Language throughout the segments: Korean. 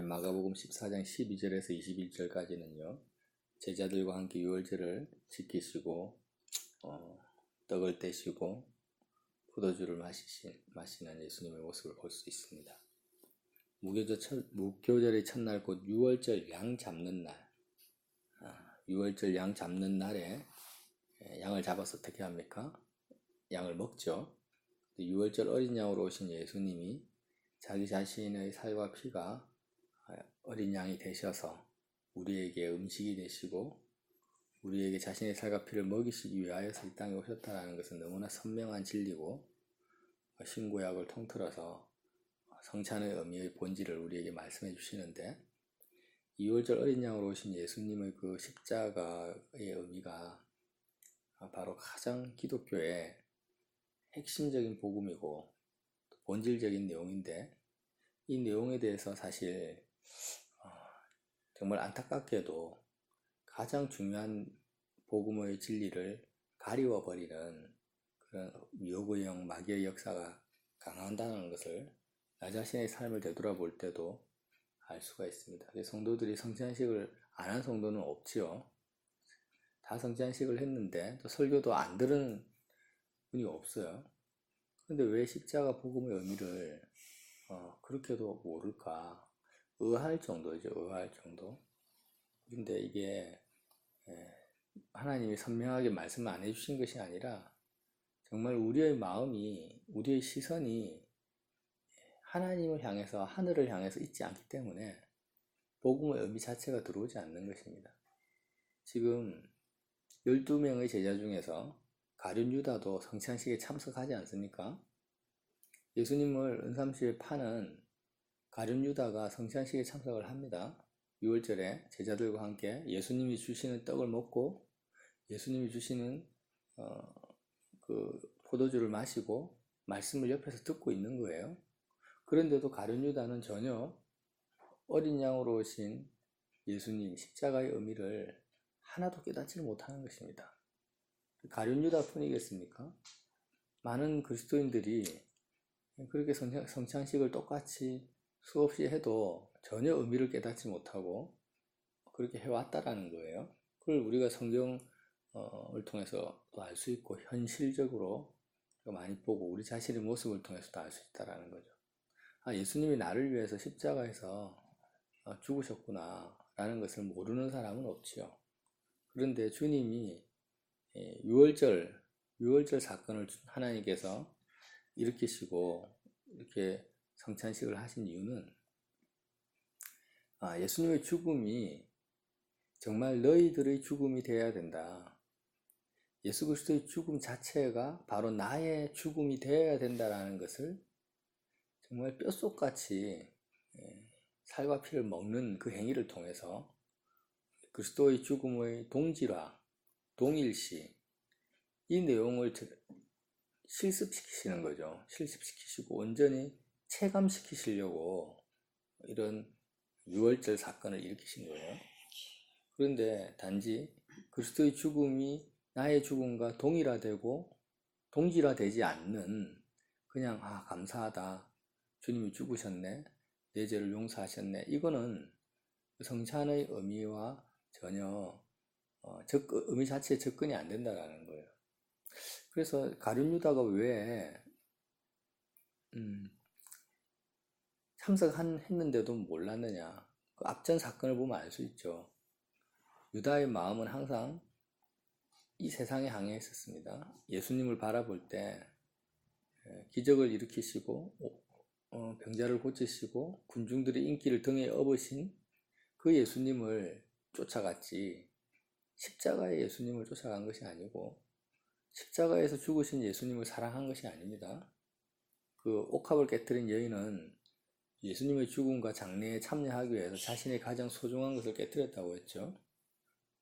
마가복음 14장 12절에서 21절까지는요. 제자들과 함께 유월절을 지키시고 어, 떡을 떼시고 포도주를 마시시, 마시는 예수님의 모습을 볼 수 있습니다. 무교절 첫, 무교절의 첫날 곧 유월절 양 잡는 날 아, 유월절 양 잡는 날에 예, 양을 잡아서 어떻게 합니까? 양을 먹죠. 유월절 어린 양으로 오신 예수님이 자기 자신의 살과 피가 어린 양이 되셔서 우리에게 음식이 되시고 우리에게 자신의 살과 피를 먹이시기 위하여서 이 땅에 오셨다는 것은 너무나 선명한 진리고 신구약을 통틀어서 성찬의 의미의 본질을 우리에게 말씀해 주시는데 2월절 어린 양으로 오신 예수님의 그 십자가의 의미가 바로 가장 기독교의 핵심적인 복음이고 본질적인 내용인데 이 내용에 대해서 사실 어, 정말 안타깝게도 가장 중요한 복음의 진리를 가리워 버리는 그런 미호구형 마귀의 역사가 강한다는 것을 나 자신의 삶을 되돌아볼 때도 알 수가 있습니다. 성도들이 성찬식을 안 한 성도는 없지요. 다 성찬식을 했는데 또 설교도 안 들은 분이 없어요. 근데 왜 십자가 복음의 의미를 어, 그렇게도 모를까 의할 정도죠 의할 정도 근데 이게 예, 하나님이 선명하게 말씀 안 해주신 것이 아니라 정말 우리의 마음이 우리의 시선이 하나님을 향해서 하늘을 향해서 있지 않기 때문에 복음의 의미 자체가 들어오지 않는 것입니다. 지금 12명의 제자 중에서 가룟 유다도 성찬식에 참석하지 않습니까? 예수님을 은삼시에 파는 가룟 유다가 성찬식에 참석을 합니다. 6월절에 제자들과 함께 예수님이 주시는 떡을 먹고 예수님이 주시는 어, 그 포도주를 마시고 말씀을 옆에서 듣고 있는 거예요. 그런데도 가룟 유다는 전혀 어린 양으로 오신 예수님 십자가의 의미를 하나도 깨닫지를 못하는 것입니다. 가룟 유다뿐이겠습니까? 많은 그리스도인들이 그렇게 성찬식을 똑같이 수없이 해도 전혀 의미를 깨닫지 못하고 그렇게 해왔다라는 거예요. 그걸 우리가 성경을 통해서 또알수 있고 현실적으로 많이 보고 우리 자신의 모습을 통해서도 알 수 있다라는 거죠. 아, 예수님이 나를 위해서 십자가에서 어, 죽으셨구나 라는 것을 모르는 사람은 없지요. 그런데 주님이 6월절, 예, 6월절 사건을 하나님께서 일으키시고 이렇게 성찬식을 하신 이유는 아, 예수님의 죽음이 정말 너희들의 죽음이 되어야 된다. 예수 그리스도의 죽음 자체가 바로 나의 죽음이 되어야 된다라는 것을 정말 뼛속같이 예, 살과 피를 먹는 그 행위를 통해서 그리스도의 죽음의 동질화, 동일시 이 내용을 실습시키시는 거죠. 실습시키시고 온전히 체감시키시려고 이런 유월절 사건을 일으키신 거예요. 그런데 단지 그리스도의 죽음이 나의 죽음과 동일화되고 동질화되지 않는 그냥 아 감사하다 주님이 죽으셨네 내 죄를 용서하셨네 이거는 성찬의 의미와 전혀 어, 접, 의미 자체에 접근이 안 된다라는 거예요. 그래서 가룟 유다가 왜 음, 참석했는데도 몰랐느냐? 그 앞전 사건을 보면 알 수 있죠. 유다의 마음은 항상 이 세상에 향해 있었습니다. 예수님을 바라볼 때 예, 기적을 일으키시고 어, 병자를 고치시고 군중들의 인기를 등에 업으신 그 예수님을 쫓아갔지 십자가의 예수님을 쫓아간 것이 아니고 십자가에서 죽으신 예수님을 사랑한 것이 아닙니다. 그 옥합을 깨뜨린 여인은 예수님의 죽음과 장례에 참여하기 위해서 자신의 가장 소중한 것을 깨뜨렸다고 했죠.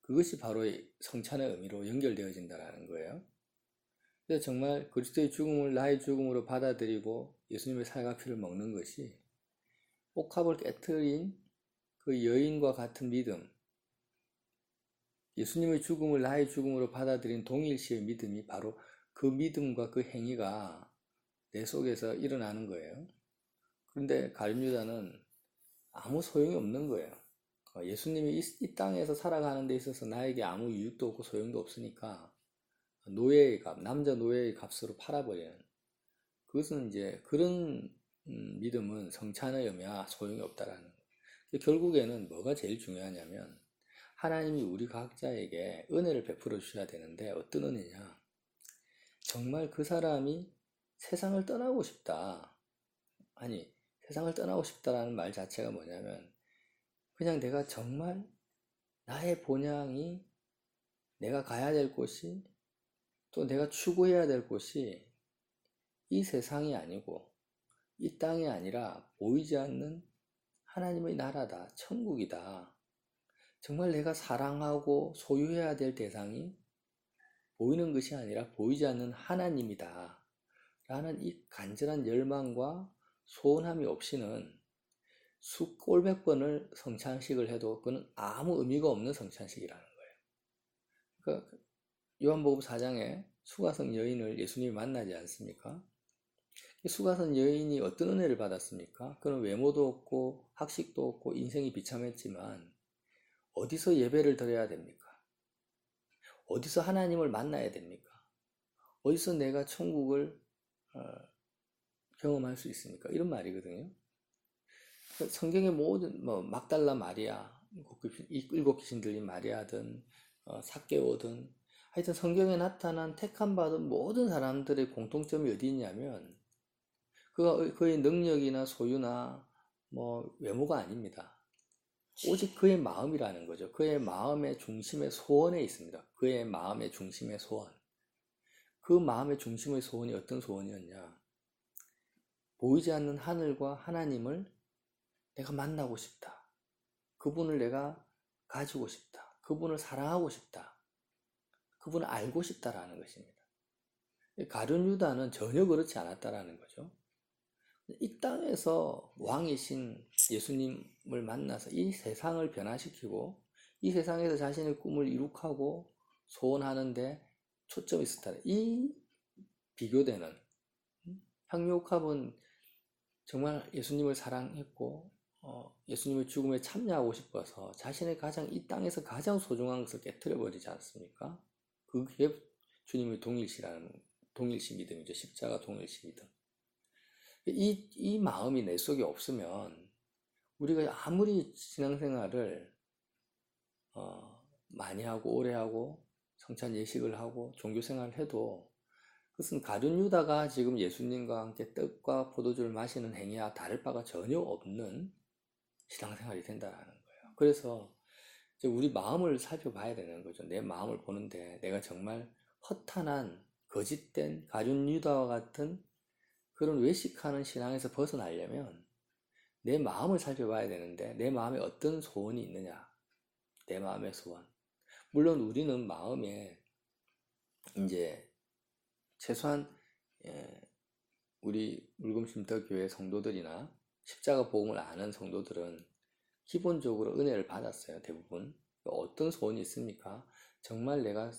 그것이 바로 성찬의 의미로 연결되어진다는 거예요. 그래서 정말 그리스도의 죽음을 나의 죽음으로 받아들이고 예수님의 살과 피를 먹는 것이 옥합을 깨뜨린 그 여인과 같은 믿음, 예수님의 죽음을 나의 죽음으로 받아들인 동일시의 믿음이 바로 그 믿음과 그 행위가 내 속에서 일어나는 거예요. 그런데 가룟유다는 아무 소용이 없는 거예요. 어, 예수님이 이, 이 땅에서 살아가는 데 있어서 나에게 아무 이익도 없고 소용도 없으니까 노예의 값, 남자 노예의 값으로 팔아버리는 그것은 이제 그런 음, 믿음은 성찬의 의미와 소용이 없다라는 거예요. 결국에는 뭐가 제일 중요하냐면 하나님이 우리 각자에게 은혜를 베풀어 주셔야 되는데 어떤 은혜냐? 정말 그 사람이 세상을 떠나고 싶다. 아니, 세상을 떠나고 싶다라는 말 자체가 뭐냐면 그냥 내가 정말 나의 본향이 내가 가야 될 곳이 또 내가 추구해야 될 곳이 이 세상이 아니고 이 땅이 아니라 보이지 않는 하나님의 나라다. 천국이다. 정말 내가 사랑하고 소유해야 될 대상이 보이는 것이 아니라 보이지 않는 하나님이다. 라는 이 간절한 열망과 소원함이 없이는 수 꼴백 번을 성찬식을 해도 그는 아무 의미가 없는 성찬식이라는 거예요. 그러니까 요한복음 4장에 수가성 여인을 예수님이 만나지 않습니까? 수가성 여인이 어떤 은혜를 받았습니까? 그는 외모도 없고 학식도 없고 인생이 비참했지만 어디서 예배를 드려야 됩니까? 어디서 하나님을 만나야 됩니까? 어디서 내가 천국을 어, 경험할 수 있습니까? 이런 말이거든요. 성경의 모든 뭐 막달라 마리아, 일곱 귀신 들린 마리아든 어, 사개오든 하여튼 성경에 나타난 택함 받은 모든 사람들의 공통점이 어디 있냐면 그가 그의 능력이나 소유나 뭐 외모가 아닙니다. 오직 그의 마음이라는 거죠. 그의 마음의 중심의 소원에 있습니다. 그의 마음의 중심의 소원. 그 마음의 중심의 소원이 어떤 소원이었냐? 보이지 않는 하늘과 하나님을 내가 만나고 싶다. 그분을 내가 가지고 싶다. 그분을 사랑하고 싶다. 그분을 알고 싶다라는 것입니다. 가룟 유다는 전혀 그렇지 않았다라는 거죠. 이 땅에서 왕이신 예수님을 만나서 이 세상을 변화시키고 이 세상에서 자신의 꿈을 이룩하고 소원하는데 초점이 있었다. 이 비교되는 향유옥합은 정말 예수님을 사랑했고 어, 예수님의 죽음에 참여하고 싶어서 자신의 가장 이 땅에서 가장 소중한 것을 깨뜨려 버리지 않습니까? 그게 주님의 동일시라는 동일시 믿음이죠. 십자가 동일시 믿음. 이, 이 마음이 내 속에 없으면 우리가 아무리 신앙생활을 어, 많이 하고 오래 하고 성찬 예식을 하고 종교생활을 해도 그것은 가룟 유다가 지금 예수님과 함께 떡과 포도주를 마시는 행위와 다를 바가 전혀 없는 신앙생활이 된다는 거예요. 그래서 우리 마음을 살펴봐야 되는 거죠. 내 마음을 보는데 내가 정말 허탄한 거짓된 가룟 유다와 같은 그런 외식하는 신앙에서 벗어나려면 내 마음을 살펴봐야 되는데 내 마음에 어떤 소원이 있느냐 내 마음의 소원 물론 우리는 마음에 이제 최소한 예, 우리 물금심터교회 성도들이나 십자가 복음을 아는 성도들은 기본적으로 은혜를 받았어요 대부분 어떤 소원이 있습니까 정말 내가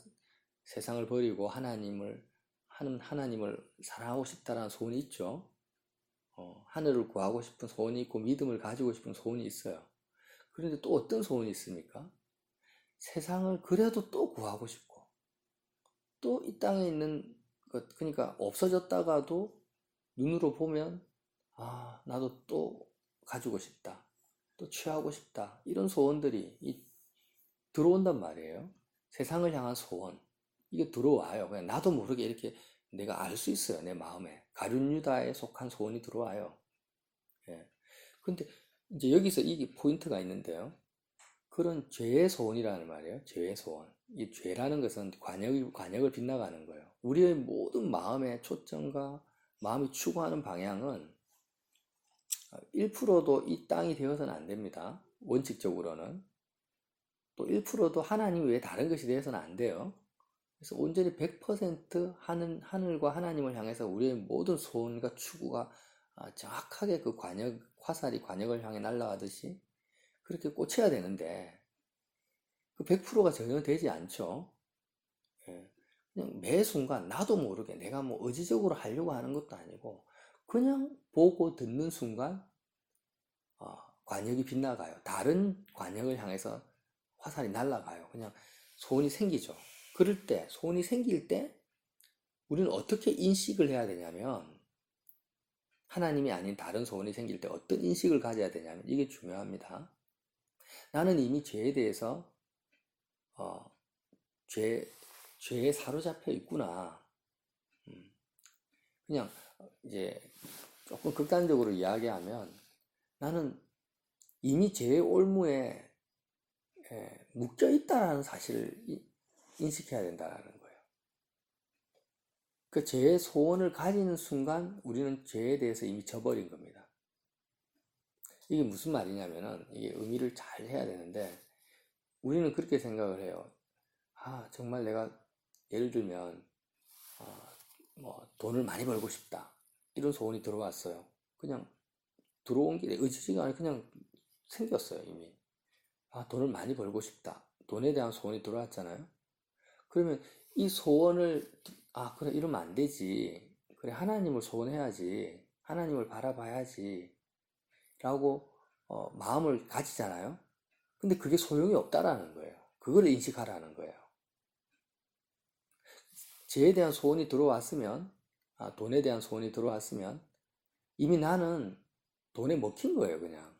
세상을 버리고 하나님을 하나님을 사랑하고 싶다라는 소원이 있죠. 어, 하늘을 구하고 싶은 소원이 있고 믿음을 가지고 싶은 소원이 있어요. 그런데 또 어떤 소원이 있습니까? 세상을 그래도 또 구하고 싶고 또 이 땅에 있는 것 그러니까 없어졌다가도 눈으로 보면 아 나도 또 가지고 싶다 또 취하고 싶다 이런 소원들이 이, 들어온단 말이에요 세상을 향한 소원 이게 들어와요 그냥 나도 모르게 이렇게 내가 알 수 있어요. 내 마음에. 가룟유다에 속한 소원이 들어와요. 예. 근데 이제 여기서 이게 포인트가 있는데요. 그런 죄의 소원이라는 말이에요. 죄의 소원. 이 죄라는 것은 관역, 관역을 빗나가는 거예요. 우리의 모든 마음의 초점과 마음이 추구하는 방향은 1%도 이 땅이 되어서는 안 됩니다. 원칙적으로는. 또 1%도 하나님 외에 다른 것이 되어서는 안 돼요. 그래서 온전히 100% 하늘, 하늘과 하나님을 향해서 우리의 모든 소원과 추구가 아, 정확하게 그 관역, 화살이 관역을 향해 날아가듯이 그렇게 꽂혀야 되는데 그 100%가 전혀 되지 않죠. 예. 그냥 매 순간 나도 모르게 내가 뭐 의지적으로 하려고 하는 것도 아니고 그냥 보고 듣는 순간 어, 관역이 빗나가요. 다른 관역을 향해서 화살이 날아가요. 그냥 소원이 생기죠. 그럴 때, 소원이 생길 때, 우리는 어떻게 인식을 해야 되냐면, 하나님이 아닌 다른 소원이 생길 때 어떤 인식을 가져야 되냐면, 이게 중요합니다. 나는 이미 죄에 대해서, 어, 죄, 죄에 사로잡혀 있구나. 음, 그냥, 이제, 조금 극단적으로 이야기하면, 나는 이미 죄의 올무에 예, 묶여 있다라는 사실을 인식해야 된다는 거예요. 그 죄의 소원을 가지는 순간 우리는 죄에 대해서 이미 져버린 겁니다. 이게 무슨 말이냐면은 이게 의미를 잘 해야 되는데 우리는 그렇게 생각을 해요. 아 정말 내가 예를 들면 어, 뭐 돈을 많이 벌고 싶다 이런 소원이 들어왔어요. 그냥 들어온 게 의지가 아니라 그냥 생겼어요 이미. 아, 돈을 많이 벌고 싶다. 돈에 대한 소원이 들어왔잖아요. 그러면 이 소원을, 아, 그래, 이러면 안 되지. 그래, 하나님을 소원해야지. 하나님을 바라봐야지. 라고, 어, 마음을 가지잖아요. 근데 그게 소용이 없다라는 거예요. 그걸 인식하라는 거예요. 죄에 대한 소원이 들어왔으면, 아, 돈에 대한 소원이 들어왔으면, 이미 나는 돈에 먹힌 거예요, 그냥.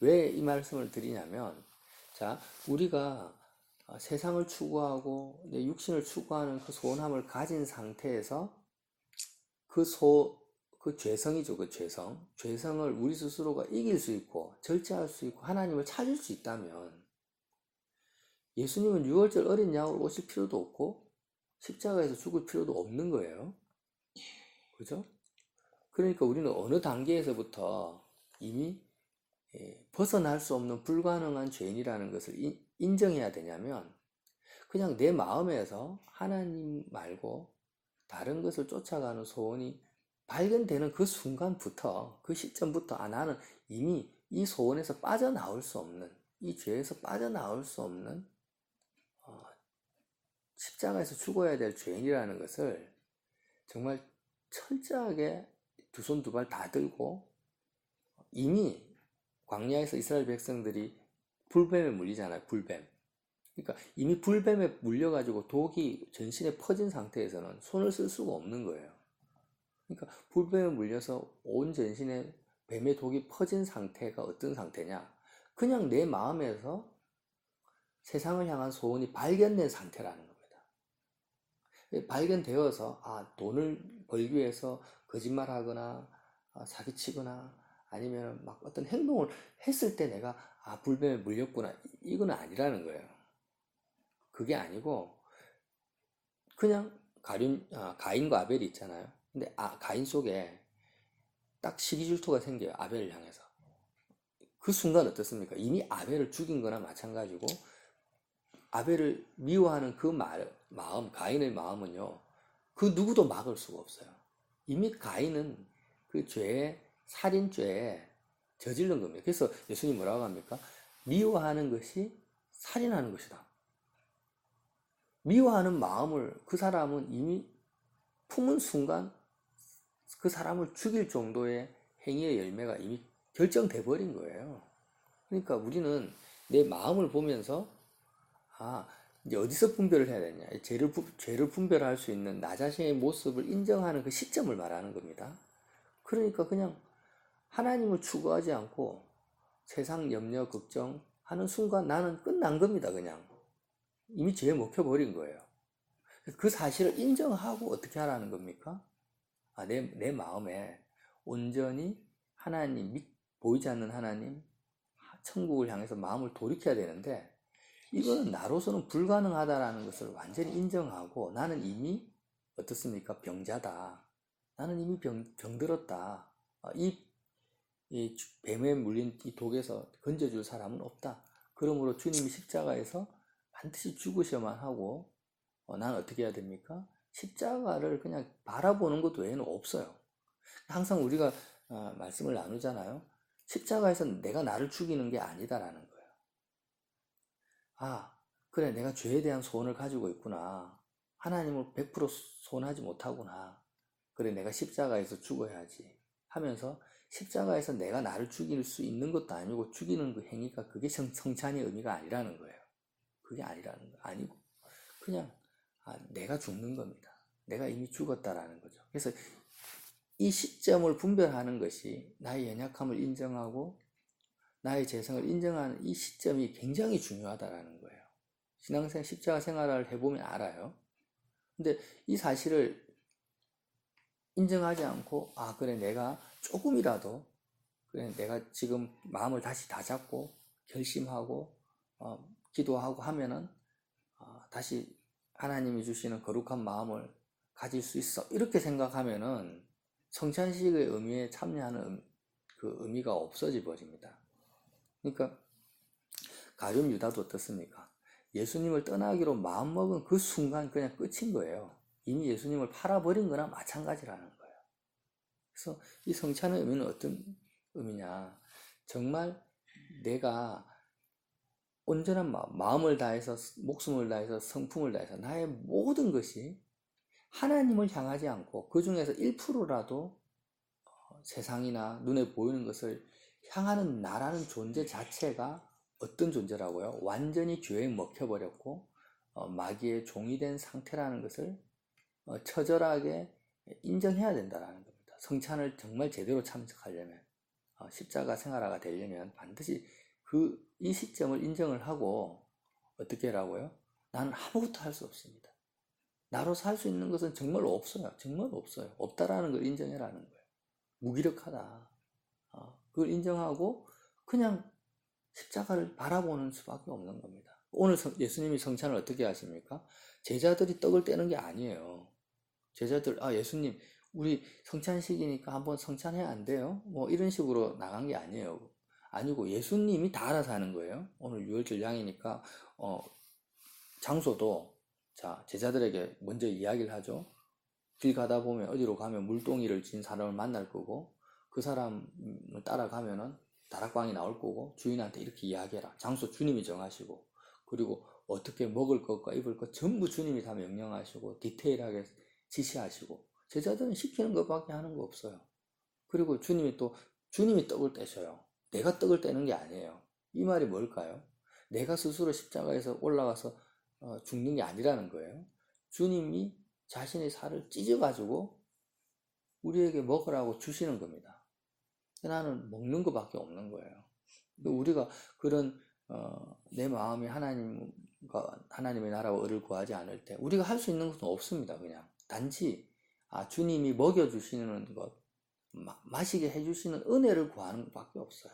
왜 이 말씀을 드리냐면, 자, 우리가 세상을 추구하고 내 육신을 추구하는 그 소원함을 가진 상태에서 그 소, 그 죄성이죠, 그 죄성. 죄성을 우리 스스로가 이길 수 있고, 절제할 수 있고, 하나님을 찾을 수 있다면, 예수님은 6월절 어린 양으로 오실 필요도 없고, 십자가에서 죽을 필요도 없는 거예요. 그죠? 그러니까 우리는 어느 단계에서부터 이미 벗어날 수 없는 불가능한 죄인이라는 것을 인정해야 되냐면 그냥 내 마음에서 하나님 말고 다른 것을 쫓아가는 소원이 발견되는 그 순간부터 그 시점부터 아 나는 이미 이 소원에서 빠져나올 수 없는 이 죄에서 빠져나올 수 없는 어, 십자가에서 죽어야 될 죄인이라는 것을 정말 철저하게 두 손 두 발 다 들고 이미 광야에서 이스라엘 백성들이 불뱀에 물리잖아요. 불뱀. 그러니까 이미 불뱀에 물려가지고 독이 전신에 퍼진 상태에서는 손을 쓸 수가 없는 거예요. 그러니까 불뱀에 물려서 온 전신에 뱀의 독이 퍼진 상태가 어떤 상태냐? 그냥 내 마음에서 세상을 향한 소원이 발견된 상태라는 겁니다. 발견되어서 아 돈을 벌기 위해서 거짓말하거나 아, 사기치거나 아니면 막 어떤 행동을 했을 때 내가 아 불뱀에 물렸구나 이건 아니라는 거예요. 그게 아니고 그냥 가인, 아, 가인과 아벨이 있잖아요. 근데 아, 가인 속에 딱 시기 질투가 생겨요. 아벨을 향해서. 그 순간 어떻습니까? 이미 아벨을 죽인 거나 마찬가지고 아벨을 미워하는 그 말, 마음, 가인의 마음은요. 그 누구도 막을 수가 없어요. 이미 가인은 그 죄에 살인죄에 저지른 겁니다. 그래서 예수님 뭐라고 합니까? 미워하는 것이 살인하는 것이다. 미워하는 마음을 그 사람은 이미 품은 순간 그 사람을 죽일 정도의 행위의 열매가 이미 결정돼 버린 거예요. 그러니까 우리는 내 마음을 보면서 아 이제 어디서 분별을 해야 되냐 죄를 죄를 분별할 수 있는 나 자신의 모습을 인정하는 그 시점을 말하는 겁니다. 그러니까 그냥 하나님을 추구하지 않고 세상 염려, 걱정 하는 순간 나는 끝난 겁니다, 그냥. 이미 죄에 먹혀 버린 거예요. 그 사실을 인정하고 어떻게 하라는 겁니까? 아, 내, 내 마음에 온전히 하나님, 믿, 보이지 않는 하나님, 천국을 향해서 마음을 돌이켜야 되는데, 이거는 나로서는 불가능하다라는 것을 완전히 인정하고, 나는 이미, 어떻습니까? 병자다. 나는 이미 병, 병들었다. 아, 이이 뱀에 물린 이 독에서 건져줄 사람은 없다. 그러므로 주님이 십자가에서 반드시 죽으셔만 하고 어, 난 어떻게 해야 됩니까? 십자가를 그냥 바라보는 것 외에는 없어요. 항상 우리가 어, 말씀을 나누잖아요. 십자가에서 내가 나를 죽이는 게 아니다라는 거예요. 아, 그래, 내가 죄에 대한 소원을 가지고 있구나. 하나님을 100% 소원하지 못하구나. 그래, 내가 십자가에서 죽어야지. 하면서 십자가에서 내가 나를 죽일 수 있는 것도 아니고 죽이는 그 행위가 그게 성, 성찬의 의미가 아니라는 거예요. 그게 아니라는 거 아니고 그냥 아, 내가 죽는 겁니다. 내가 이미 죽었다라는 거죠. 그래서 이 시점을 분별하는 것이 나의 연약함을 인정하고 나의 재성을 인정하는 이 시점이 굉장히 중요하다라는 거예요. 신앙생 십자가 생활을 해보면 알아요. 근데 이 사실을 인정하지 않고 아 그래 내가 조금이라도 그래 내가 지금 마음을 다시 다잡고 결심하고 어, 기도하고 하면은 어, 다시 하나님이 주시는 거룩한 마음을 가질 수 있어 이렇게 생각하면은 성찬식의 의미에 참여하는 그 의미가 없어져 버립니다. 그러니까 가룟 유다도 어떻습니까? 예수님을 떠나기로 마음먹은 그 순간 그냥 끝인 거예요. 이미 예수님을 팔아버린 거나 마찬가지라는 거예요. 그래서 이 성찬의 의미는 어떤 의미냐. 정말 내가 온전한 마음, 마음을 다해서, 목숨을 다해서, 성품을 다해서, 나의 모든 것이 하나님을 향하지 않고, 그 중에서 1%라도 어, 세상이나 눈에 보이는 것을 향하는 나라는 존재 자체가 어떤 존재라고요? 완전히 죄에 먹혀버렸고, 어, 마귀의 종이 된 상태라는 것을 어, 처절하게 인정해야 된다는 겁니다. 성찬을 정말 제대로 참석하려면, 어, 십자가 생활화가 되려면 반드시 그, 이 시점을 인정을 하고, 어떻게 하라고요? 나는 아무것도 할 수 없습니다. 나로서 할 수 있는 것은 정말 없어요. 정말 없어요. 없다라는 걸 인정해라는 거예요. 무기력하다. 어, 그걸 인정하고, 그냥 십자가를 바라보는 수밖에 없는 겁니다. 오늘 예수님이 성찬을 어떻게 하십니까? 제자들이 떡을 떼는 게 아니에요. 제자들, 아, 예수님, 우리 성찬식이니까 한번 성찬해야 안 돼요? 뭐 이런 식으로 나간 게 아니에요. 아니고 예수님이 다 알아서 하는 거예요. 오늘 유월절 양이니까 어, 장소도 자 제자들에게 먼저 이야기를 하죠. 길 가다 보면 어디로 가면 물동이를 진 사람을 만날 거고 그 사람을 따라가면은 다락방이 나올 거고 주인한테 이렇게 이야기해라. 장소 주님이 정하시고 그리고 어떻게 먹을 것과 입을 것 전부 주님이 다 명령하시고 디테일하게 지시하시고 제자들은 시키는 것밖에 하는 거 없어요. 그리고 주님이 또 주님이 떡을 떼셔요. 내가 떡을 떼는 게 아니에요. 이 말이 뭘까요? 내가 스스로 십자가에서 올라가서 어, 죽는 게 아니라는 거예요. 주님이 자신의 살을 찢어가지고 우리에게 먹으라고 주시는 겁니다. 나는 먹는 것밖에 없는 거예요. 우리가 그런 어, 내 마음이 하나님과 하나님의 나라와 을을 구하지 않을 때 우리가 할 수 있는 것은 없습니다. 그냥 단지 아, 주님이 먹여 주시는 것, 마, 마시게 해 주시는 은혜를 구하는 것밖에 없어요.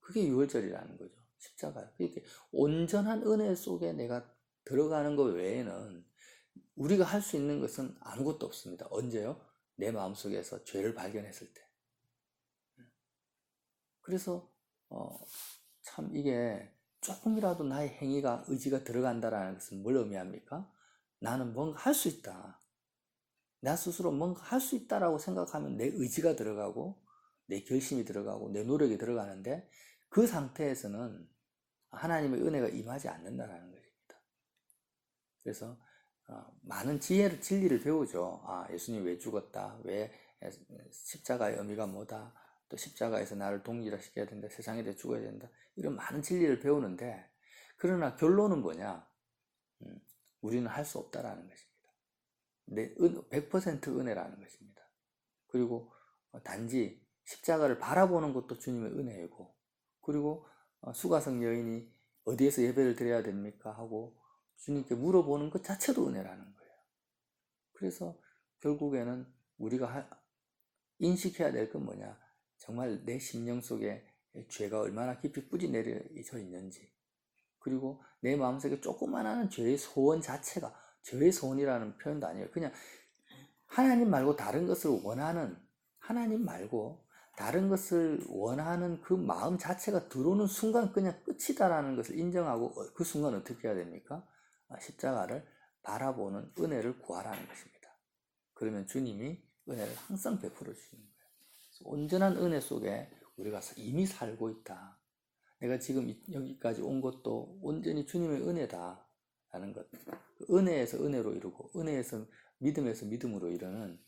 그게 유월절이라는 거죠. 십자가. 그렇게 온전한 은혜 속에 내가 들어가는 것 외에는 우리가 할 수 있는 것은 아무것도 없습니다. 언제요? 내 마음속에서 죄를 발견했을 때. 그래서 어, 참 이게 조금이라도 나의 행위가 의지가 들어간다라는 것은 뭘 의미합니까? 나는 뭔가 할 수 있다. 나 스스로 뭔가 할 수 있다라고 생각하면 내 의지가 들어가고 내 결심이 들어가고 내 노력이 들어가는데 그 상태에서는 하나님의 은혜가 임하지 않는다라는 것입니다. 그래서 어, 많은 지혜를 진리를 배우죠. 아 예수님 왜 죽었다? 왜 십자가의 의미가 뭐다? 또 십자가에서 나를 동일화시켜야 된다. 세상에 대해 죽어야 된다. 이런 많은 진리를 배우는데 그러나 결론은 뭐냐? 음, 우리는 할 수 없다라는 것입니다. 내100% 은혜라는 것입니다. 그리고 단지 십자가를 바라보는 것도 주님의 은혜이고 그리고 어, 수가성 여인이 어디에서 예배를 드려야 됩니까? 하고 주님께 물어보는 것 자체도 은혜라는 거예요. 그래서 결국에는 우리가 인식해야 될 건 뭐냐? 정말 내 심령 속에 죄가 얼마나 깊이 뿌리 내려져 있는지, 그리고 내 마음속에 조그만한 죄의 소원 자체가 죄의 소원이라는 표현도 아니에요. 그냥 하나님 말고 다른 것을 원하는 하나님 말고 다른 것을 원하는 그 마음 자체가 들어오는 순간 그냥 끝이다라는 것을 인정하고 그 순간 어떻게 해야 됩니까? 아, 십자가를 바라보는 은혜를 구하라는 것입니다. 그러면 주님이 은혜를 항상 베풀어 거예요. 온전한 은혜 속에 우리가 이미 살고 있다. 내가 지금 여기까지 온 것도 온전히 주님의 은혜다 라는 것. 그 은혜에서 은혜로 이루고 은혜에서 믿음에서 믿음으로 이루는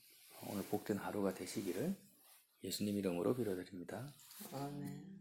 오늘 복된 하루가 되시기를 예수님 이름으로 빌어드립니다. 아멘.